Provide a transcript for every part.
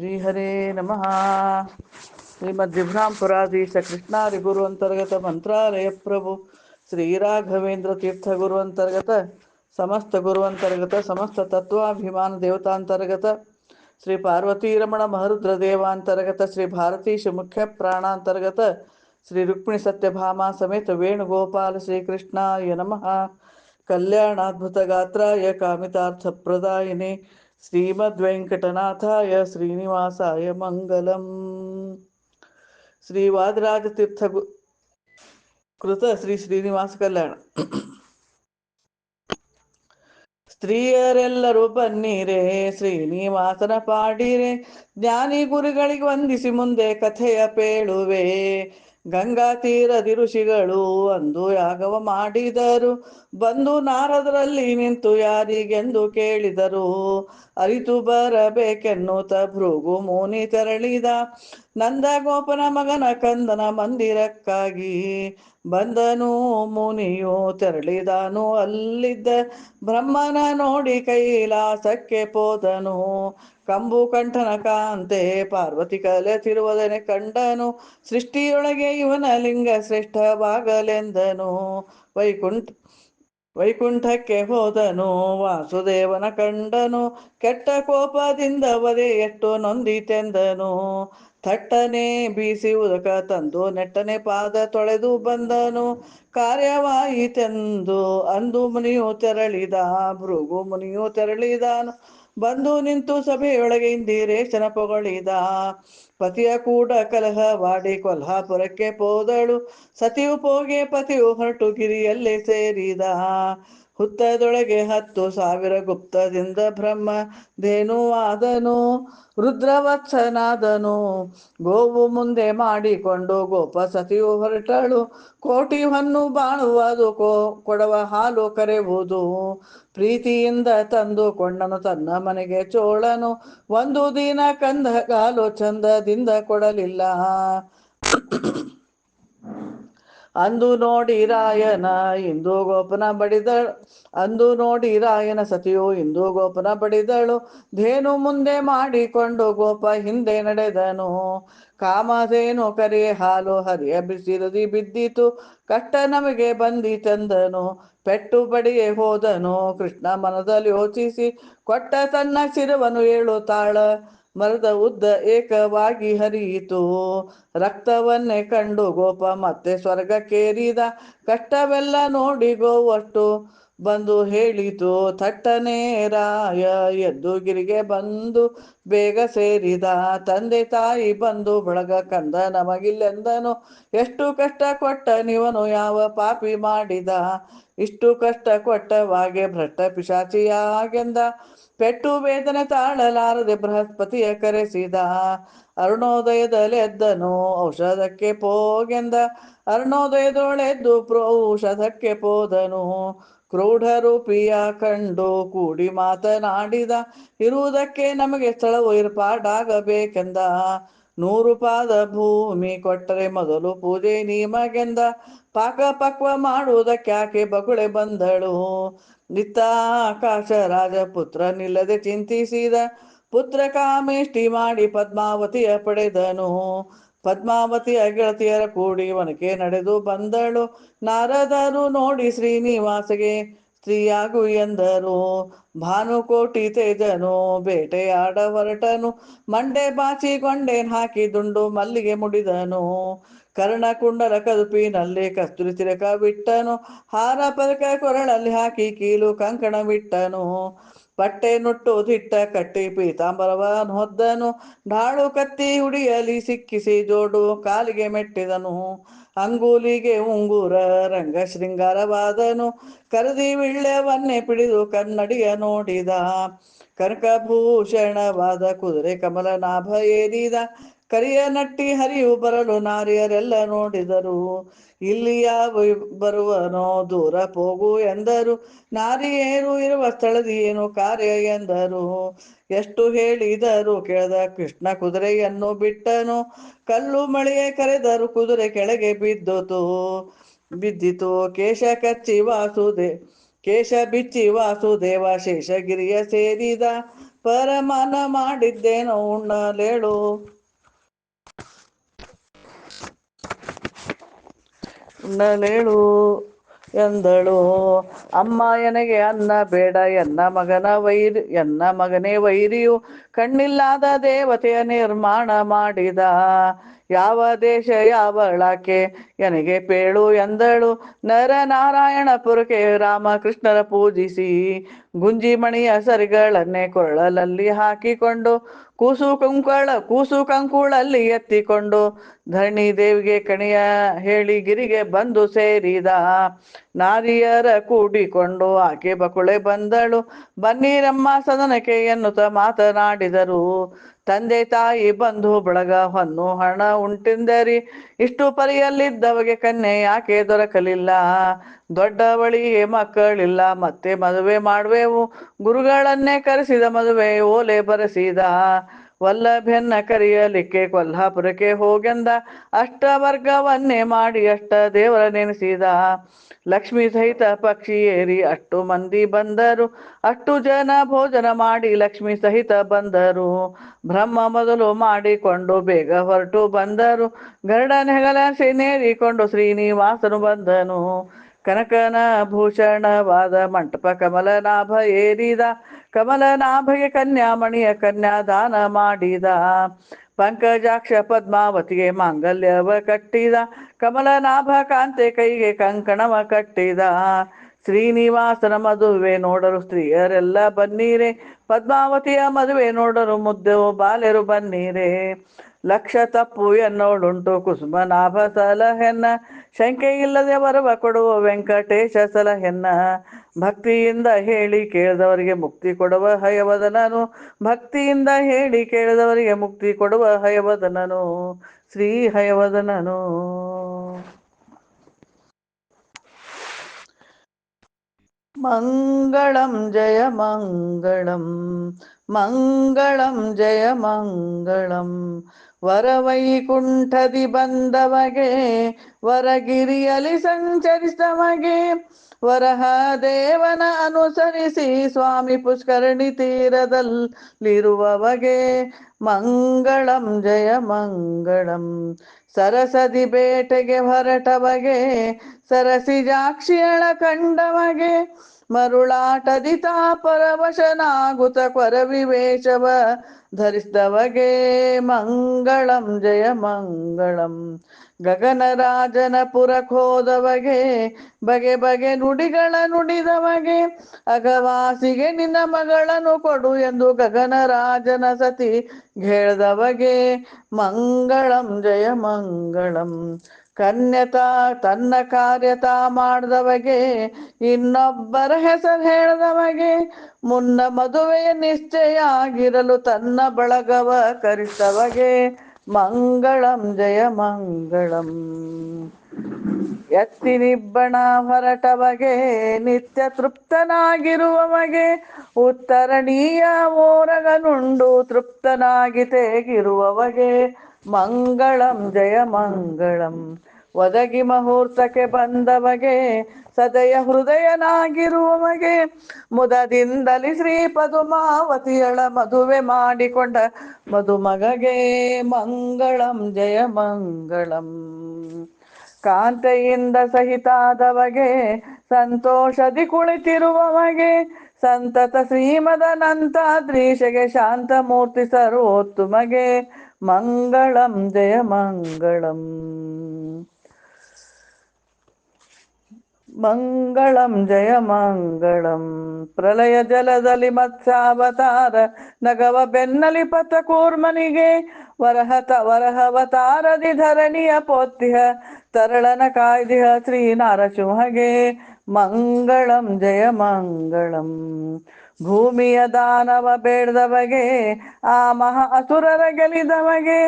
श्रीहरे नमः। श्रीमद्विभ्रां पुराधीश कृष्णारिगुरुअन्तर्गत मंत्रालय प्रभु। श्रीराघवेन्द्रतीर्थगुरुअन्तर्गत, समस्त गुरुअन्तर्गत, समस्त तत्वाभिमान देवतांतर्गत श्री पार्वती रमण महरुद्रदेवांतर्गत श्री भारतीश मुख्य प्राणांतर्गत श्री रुक्मिणी सत्यभामा समेत वेणुगोपाल श्रीकृष्णाय नमः। कामितार्थ कामितार्थप्रदायिने ಶ್ರೀ ವಾದರಾಜ ತೀರ್ಥ ಗು- ಕೃತ ಶ್ರೀ ಶ್ರೀನಿವಾಸ ಕಲ್ಯಾಣ. ಸ್ತ್ರೀಯರೆಲ್ಲರೂ ಬನ್ನಿರೆ, ಶ್ರೀನಿವಾಸನ ಪಾಡಿರೆ ಜ್ಞಾನಿ ಗುರುಗಳಿಗೆ ವಂದಿಸಿ ಮುಂದೆ ಕಥೆಯ ಪೇಳುವೆ. ಗಂಗಾ ತೀರದಿ ಋಷಿಗಳು ಅಂದು ಯಾಗವ ಮಾಡಿದರು. ಬಂದು ನಾರದರಲ್ಲಿ ನಿಂತು ಯಾರಿಗೆಂದು ಕೇಳಿದರು. ಅರಿತು ಬರಬೇಕೆನ್ನುತ್ತ ಭೃಗು ಮುನಿ ತೆರಳಿದ. ನಂದ ಗೋಪನ ಮಗನ ಕಂದನ ಮಂದಿರಕ್ಕಾಗಿ ಬಂದನು ಮುನಿಯು ತೆರಳಿದನು ಅಲ್ಲಿದ್ದ. ಬ್ರಹ್ಮನ ನೋಡಿ ಕೈಲಾಸಕ್ಕೆ ಪೋದನು ಕಂಬು ಕಂಠನ ಕಾಂತೆ ಪಾರ್ವತಿ ಕಲೆತಿರುವುದನೆ ಕಂಡನು, ಸೃಷ್ಟಿಯೊಳಗೆ ಇವನ ಲಿಂಗ ಶ್ರೇಷ್ಠವಾಗಲೆಂದನು. ವೈಕುಂಠ, ವೈಕುಂಠಕ್ಕೆ ಹೋದನು, ವಾಸುದೇವನ ಕಂಡನು, ಕೆಟ್ಟ ಕೋಪದಿಂದ ವದೆ ಎಷ್ಟು ನೊಂದಿತೆಂದನು. ಥಟ್ಟನೆ ಬೀಸಿ ಉದಕ ತಂದು ನೆಟ್ಟನೆ ಪಾದ ತೊಳೆದು ಬಂದನು. ಕಾರ್ಯವಾಯಿತೆಂದು ಅಂದು ಮುನಿಯು ತೆರಳಿದ, ಭೃಗು ಮುನಿಯು ತೆರಳಿದನು. ಬಂದು ನಿಂತು ಸಭೆಯೊಳಗೆ ಇಂದಿರೇಶನ ಪೊಗಳಿದ ಪತಿಯ ಕೂಡ ಕಲಹವಾಡಿ ಕೊಲ್ಹಾಪುರಕ್ಕೆ ಪೋದಳು ಸತಿಯು ಪೋಗೆ ಪತಿಯು ಹೊರಟು ಗಿರಿಯಲ್ಲೇ ಸೇರಿದ. ಹುತ್ತದೊಳಗೆ ಹತ್ತು ಸಾವಿರ ಗುಪ್ತದಿಂದ ಬ್ರಹ್ಮ ಧೇನುವಾದನು ರುದ್ರವತ್ಸನಾದನು. ಗೋವು ಮುಂದೆ ಮಾಡಿಕೊಂಡು ಗೋಪ ಸತಿಯು ಹೊರಟಳು. ಕೋಟಿ ಹೊನ್ನು ಬಾಳುವುದು ಕೋ, ಕೊಡವ ಹಾಲು ಕರೆಯುವುದು. ಪ್ರೀತಿಯಿಂದ ತಂದು ಕೊಂಡನು ತನ್ನ ಮನೆಗೆ ಚೋಳನು. ಒಂದು ದಿನ ಕಂದ ಗಾಲು ಚಂದದಿಂದ ಕೊಡಲಿಲ್ಲ. ಅಂದು ನೋಡಿ ರಾಯನ, ಇಂದು ಗೋಪನ ಬಡಿದಳು. ಅಂದು ನೋಡಿ ರಾಯನ ಸತಿಯು, ಇಂದು ಗೋಪನ ಬಡಿದಳು. ಧೇನು ಮುಂದೆ ಮಾಡಿಕೊಂಡು ಗೋಪ ಹಿಂದೆ ನಡೆದನು. ಕಾಮಧೇನು ಕರೆ ಹಾಲು ಹರಿಯ ಬಿಸಿರುದಿ ಬಿದ್ದಿತು. ಕಷ್ಟ ನಮಗೆ ಬಂದಿ ತಂದನು. ಪೆಟ್ಟು ಬಡಿಯೇ ಹೋದನು. ಕೃಷ್ಣ ಮನದಲ್ಲಿ ಯೋಚಿಸಿ, ಕೊಟ್ಟ ತನ್ನ ಶಿರವನ್ನು ಏಳು ಮರದ ಉದ್ದ ಏಕವಾಗಿ ಹರಿಯಿತು. ರಕ್ತವನ್ನೇ ಕಂಡು ಗೋಪ ಮತ್ತೆ ಸ್ವರ್ಗಕ್ಕೇರಿದ ಕಷ್ಟವೆಲ್ಲ ನೋಡಿ ಗೋವಷ್ಟು. ಬಂದು ಹೇಳಿತು, ಥಟ್ಟನೆ ರಾಯ ಎದ್ದು ಗಿರಿಗೆ ಬಂದು ಬೇಗ ಸೇರಿದ. ತಂದೆ ತಾಯಿ ಬಂದು ಬಳಗ ಕಂದ ನಮಗಿಲ್ಲೆಂದನು? ಎಷ್ಟು ಕಷ್ಟ ಕೊಟ್ಟ ನೀವನು, ಯಾವ ಪಾಪಿ ಮಾಡಿದ? ಇಷ್ಟು ಕಷ್ಟ ಕೊಟ್ಟವಾಗೆ ಭ್ರಷ್ಟ ಪಿಶಾಚಿಯಾಗೆಂದ. ಪೆಟ್ಟು ವೇದನೆ ತಾಳಲಾರದೆ ಬೃಹಸ್ಪತಿಯ ಕರೆಸಿದ. ಅರುಣೋದಯದಲ್ಲೆದ್ದನು ಔಷಧಕ್ಕೆ ಪೋಗೆಂದ. ಅರುಣೋದಯದೊಳೆದ್ದು ಪ್ರೌಷಧಕ್ಕೆ ಪೋದನು. ಕ್ರೂಢ ರೂಪಿಯ ಕಂಡು ಕೂಡಿ ಮಾತನಾಡಿದ, ಇರುವುದಕ್ಕೆ ನಮಗೆ ಸ್ಥಳ ಏರ್ಪಾಡಾಗಬೇಕೆಂದ. ನೂರು ಪಾದ ಭೂಮಿ ಕೊಟ್ಟರೆ ಮೊದಲು ಪೂಜೆ ನಿಮಗೆಂದ. ಪಾಕ ಪಕ್ವ ಮಾಡುವುದಕ್ಕಾಕೆ ಬಗುಳೆ ಬಂದಳು. ನಿತ್ತ ಆಕಾಶ ರಾಜಪುತ್ರ ನಿಲ್ಲದೆ ಚಿಂತಿಸಿದ. ಪುತ್ರ ಕಾಮೇಷ್ಟಿ ಮಾಡಿ ಪದ್ಮಾವತಿಯ ಪಡೆದನು. ಪದ್ಮಾವತಿಯ ಅಗೆಳತಿಯರ ಕೂಡಿ ಒನಕೆ ನಡೆದು ಬಂದಳು. ನಾರದರು ನೋಡಿ ಶ್ರೀನಿವಾಸಗೆ, ಸ್ತ್ರೀಯಾಗು ಎಂದರು. ಭಾನುಕೋಟಿ ತೇಜನು ಬೇಟೆಯಾಡ ಹೊರಟನು ಮಂಡೆ ಬಾಚಿ ಕೊಂಡೇನ್ ಹಾಕಿ ದುಂಡು ಮಲ್ಲಿಗೆ ಮುಡಿದನು. ಕರ್ಣ ಕುಂಡಲ ಕದುಪಿನಲ್ಲಿ ಕಸ್ತೂರಿ ತಿರಕ ಬಿಟ್ಟನು. ಹಾರ ಪದಕ ಕೊರಳಲ್ಲಿ ಹಾಕಿ ಕೀಲು ಕಂಕಣ ಬಿಟ್ಟನು. ಪಟ್ಟೆ ನುಟ್ಟು ದಿಟ್ಟ ಕಟ್ಟಿ ಪೀತಾಂಬರವನು ಹೊದ್ದನು. ಢಾಳು ಕತ್ತಿ ಉಡಿಯಲಿ ಸಿಕ್ಕಿಸಿ ಜೋಡು ಕಾಲಿಗೆ ಮೆಟ್ಟಿದನು. ಅಂಗೂಲಿಗೆ ಉಂಗುರ ರಂಗ ಶೃಂಗಾರವಾದನು. ಕರದಿ ವಿಳ್ಳವನ್ನೇ ಪಿಡಿದು ಕನ್ನಡಿಯ ನೋಡಿದ. ಕನಕಭೂಷಣವಾದ ಕುದುರೆ ಕಮಲ ನಾಭ ಏರಿದ. ಕರಿಯ ನಟ್ಟಿ ಹರಿಯು ಬರಲು ನಾರಿಯರೆಲ್ಲ ನೋಡಿದರು. ಇಲ್ಲಿ ಯಾವ ಬರುವನೋ ದೂರ ಹೋಗು ಎಂದರು. ನಾರಿಯೇರು ಇರುವ ಸ್ಥಳದಿ ಏನು ಕಾರ್ಯ ಎಂದರು. ಎಷ್ಟು ಹೇಳಿದರು ಕೇಳದ ಕೃಷ್ಣ ಕುದುರೆಯನ್ನು ಬಿಟ್ಟನು. ಕಲ್ಲು ಮಳೆಯೇ ಕರೆದರು ಕುದುರೆ ಕೆಳಗೆ ಬಿದ್ದುತು. ಬಿದ್ದಿತು ಕೇಶ ಕಚ್ಚಿ ವಾಸುದೇ, ಕೇಶ ಬಿಚ್ಚಿ ವಾಸುದೇವ ಶೇಷಗಿರಿಯ ಸೇರಿದ. ಪರಮಾನ ಮಾಡಿದ್ದೇನೋ ಉಣ್ಣಲೇಳು. ಉಣ್ಣಲೇಳು ಎಂದಳು. ಅಮ್ಮ ಎನಗೆ ಅನ್ನ ಬೇಡ ಎನ್ನ ಮಗನ ವೈರಿ ಎನ್ನ ಮಗನೇ ವೈರಿಯು. ಕಣ್ಣಿಲ್ಲದ ದೇವತೆಯ ನಿರ್ಮಾಣ ಮಾಡಿದ. ಯಾವ ದೇಶ ಯಾವಳಾಕೆ ಎನಗೆ ಪೇಳು ಎಂದಳು. ನರ ನಾರಾಯಣಪುರಕ್ಕೆ ರಾಮಕೃಷ್ಣರ ಪೂಜಿಸಿ. ಗುಂಜಿ ಮಣಿಯ ಸರಿಗಳನ್ನೇ ಕೊರಳಲ್ಲಿ ಹಾಕಿಕೊಂಡು, ಕೂಸು ಕಂಕುಳ, ಕೂಸು ಕಂಕುಳಲ್ಲಿ ಎತ್ತಿಕೊಂಡು, ಧರಣಿ ದೇವಿಗೆ ಕಣಿಯ ಹೇಳಿ ಗಿರಿಗೆ ಬಂದು ಸೇರಿದ. ನಾರಿಯರ ಕೂಡಿಕೊಂಡು ಆಕೆ ಬಕುಳೆ ಬಂದಳು. ಬನ್ನೀರಮ್ಮ ಸದನಕ್ಕೆ ಎನ್ನುತ್ತ ಮಾತನಾಡಿದರು ತಂದೆ ತಾಯಿ ಬಂಧು ಬಳಗ ಹೊನ್ನು ಹಣ ಉಂಟೆಂದರಿ. ಇಷ್ಟು ಪರಿಯಲ್ಲಿದ್ದವಗೆ ಕನ್ಯೆ ಯಾಕೆ ದೊರಕಲಿಲ್ಲ? ದೊಡ್ಡವಳಿ ಮಕ್ಕಳಿಲ್ಲ, ಮತ್ತೆ ಮದುವೆ ಮಾಡುವೆವು. ಗುರುಗಳನ್ನೇ ಕರೆಸಿದ ಮದುವೆ ಓಲೆ ಬರೆಸಿದ. ವಲ್ಲಭೆನ್ನ ಕರೆಯಲಿಕ್ಕೆ ಕೊಲ್ಹಾಪುರಕ್ಕೆ ಹೋಗೆಂದ ಅಷ್ಟ ವರ್ಗವನ್ನೇ ಮಾಡಿ ಅಷ್ಟ ದೇವರ ನೆನೆಸಿದ. ಲಕ್ಷ್ಮಿ ಸಹಿತ ಪಕ್ಷಿ ಏರಿ ಅಷ್ಟು ಮಂದಿ ಬಂದರು. ಅಷ್ಟು ಜನ ಭೋಜನ ಮಾಡಿ ಲಕ್ಷ್ಮಿ ಸಹಿತ ಬಂದರು. ಬ್ರಹ್ಮ ಮೊದಲು ಮಾಡಿಕೊಂಡು ಬೇಗ ಹೊರಟು ಬಂದರು. ಗರ್ಡನ್ ಹೆಗಲ ನೇರಿಕೊಂಡು ಶ್ರೀನಿವಾಸನು ಬಂದನು. ಕನಕನ ಭೂಷಣವಾದ ಮಂಟಪ ಕಮಲನಾಭ ಏರಿದ, ಕಮಲನಾಭಗೆ ಕನ್ಯಾಮಣಿಯ ಕನ್ಯಾದಾನ ಮಾಡಿದ. ಪಂಕಜಾಕ್ಷ ಪದ್ಮಾವತಿಗೆ ಮಾಂಗಲ್ಯವ ಕಟ್ಟಿದ, ಕಮಲನಾಭ ಕಾಂತೆ ಕೈಗೆ ಕಂಕಣವ ಕಟ್ಟಿದ. ಶ್ರೀನಿವಾಸನ ಮದುವೆ ನೋಡರು ಸ್ತ್ರೀಯರೆಲ್ಲ ಬನ್ನೀರೆ, ಪದ್ಮಾವತಿಯ ಮದುವೆ ನೋಡರು ಮುದ್ದೆವು ಬಾಲೆರು ಬನ್ನೀರೆ. ಲಕ್ಷ ತಪ್ಪು ಎನ್ನೋಳುಂಟು ಕುಸುಮನಾಭ ಸಲಹೆನ್ನ ಶಂಕೆ ಇಲ್ಲದೆ ಬರವ ಕೊಡುವ ವೆಂಕಟೇಶ ಸಲಹೆನ್ನ ಭಕ್ತಿಯಿಂದ ಹೇಳಿ ಕೇಳಿದವರಿಗೆ ಮುಕ್ತಿ ಕೊಡುವ ಹಯವದನನು. ಭಕ್ತಿಯಿಂದ ಹೇಳಿ ಕೇಳಿದವರಿಗೆ ಮುಕ್ತಿ ಕೊಡುವ ಹಯವದನನು. ಶ್ರೀ ಹಯವದನನು. ಮಂಗಳಂ ಜಯ ಮಂಗಳಂ. ಮಂಗಳಂ, ಜಯ ಮಂಗಳಂ. ವರವೈಕುಂಠದಿ ಬಂದವಗೆ ವರಗಿರಿಯಲಿ ಸಂಚರಿಸವಗೆ ವರಹ ದೇವನ ಅನುಸರಿಸಿ ಸ್ವಾಮಿ ಪುಷ್ಕರಣಿ ತೀರದಲ್ಲಿರುವವಗೆ. ಮಂಗಳಂ, ಜಯ ಮಂಗಳಂ. ಸರಸದಿ ಬೇಟೆಗೆ ಹೊರಟವಗೆ ಸರಸಿಜಾಕ್ಷಿಯಳ ಕಂಡವಗೆ ಮರುಳಾಟದಿ ತಾಪರವಶನಾಗುತ್ತ ಕೊರವಿವೇಶವ ಧರಿಸಿದವಗೆ ಮಂಗಳಂ, ಜಯ ಮಂಗಳಂ. ಗಗನರಾಜನ ಪುರಕೋದವಗೆ ಬಗೆ ಬಗೆ ನುಡಿಗಳ ನುಡಿದವಗೆ. ಅಗವಾಸಿಗೆ ನಿನ್ನ ಮಗಳನ್ನು ಕೊಡು ಎಂದು ಗಗನರಾಜನ ಸತಿ ಹೇಳ್ದವಗೆ. ಮಂಗಳಂ, ಜಯ ಮಂಗಳಂ. ಕನ್ಯತಾ ತನ್ನ ಕಾರ್ಯತಾ ಮಾಡಿದವಗೆ, ಇನ್ನೊಬ್ಬರ ಹೆಸರು ಹೇಳಿದವಗೆ, ಮುನ್ನ ಮದುವೆಯ ನಿಶ್ಚಯ ಆಗಿರಲು ತನ್ನ ಬಳಗವ ಕರಿಸವಗೆ ಮಂಗಳಂ ಜಯ ಮಂಗಳಂ. ಎತ್ತಿನಿಬ್ಬಣ ಹೊರಟವಗೆ, ನಿತ್ಯ ತೃಪ್ತನಾಗಿರುವವಗೆ ಉತ್ತರಣೀಯ ಓರಗನುಂಡು ತೃಪ್ತನಾಗಿ ತೇಗಿರುವವಗೆ. ಮಂಗಳಂ ಜಯ ಮಂಗಳಂ. ಒದಗಿ ಮುಹೂರ್ತಕ್ಕೆ ಬಂದವಗೆ, ಸದಯ ಹೃದಯನಾಗಿರುವವಗೆ, ಮುದದಿಂದಲಿ ಶ್ರೀ ಪದುಮಾವತಿಯಳ ಮದುವೆ ಮಾಡಿಕೊಂಡ ಮದುಮಗಗೆ ಮಂಗಳಂ, ಜಯ ಮಂಗಳಂ. ಕಾಂತೆಯಿಂದ ಸಹಿತಾದವಗೆ, ಸಂತೋಷದಿ ಕುಳಿತಿರುವವಗೆ, ಸಂತತ ಶ್ರೀಮದನಂತಾದ್ರೀಶಗೆ ಶಾಂತ ಮೂರ್ತಿ ಸರ್ವೋತ್ತಮಗೆ, ಮಂಗಳಂ, ಜಯ ಮಂಗಳಂ. ಮಂಗಳಂ ಜಯ ಮಂಗಳಂ. ಪ್ರಳಯ ಜಲದಲ್ಲಿ ಮತ್ಸ್ಯಾವತಾರ ನಗವ ಬೆನ್ನಲಿ ಪಥ ಕೂರ್ಮನಿಗೆ ವರಹತ ವರಹವತಾರದಿ ಧರಣಿಯ ಪೋತ್ಯ ತರಳನ ಕಾಯ್ದಿಹ ಶ್ರೀ ನಾರಸಿಂಹಗೆ ಮಂಗಳಂ ಜಯ ಮಂಗಳಂ. ಭೂಮಿಯ ದಾನವ ಬೇಡ್ದವಗೆ, ಆ ಮಹಾ ಅಸುರರ ಗೆಲಿದವಗೆ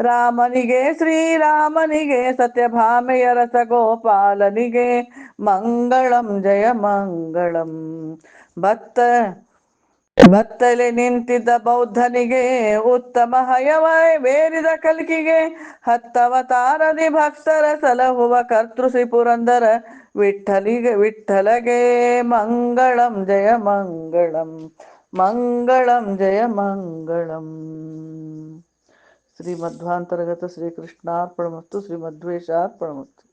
ರಾಮನಿಗೆ, ಶ್ರೀರಾಮನಿಗೆ, ಸತ್ಯಭಾಮೆಯ ರಸಗೋಪಾಲನಿಗೆ ಮಂಗಳಂ, ಜಯ ಮಂಗಳಂ. ಭತ್ತ, ಭತ್ತಲೆ ನಿಂತಿದ್ದ ಬೌದ್ಧನಿಗೆ ಉತ್ತಮ ಹಯವೈ ಬೇರಿದ ಕಲ್ಕಿಗೆ ಹತ್ತವತಾರದಿ ಭಕ್ತರ ಸಲಹುವ ಕರ್ತೃಸಿ ಪುರಂದರ ವಿಠಲಿಗೆ, ವಿಠಲಗೆ ಮಂಗಳಂ, ಜಯ ಮಂಗಳಂ. ಮಂಗಳಂ, ಜಯ ಮಂಗಳಂ. श्रीमध्वांतर्गत श्रीकृष्णार्पणमस्तु श्रीमध्वेशार्पणमस्तु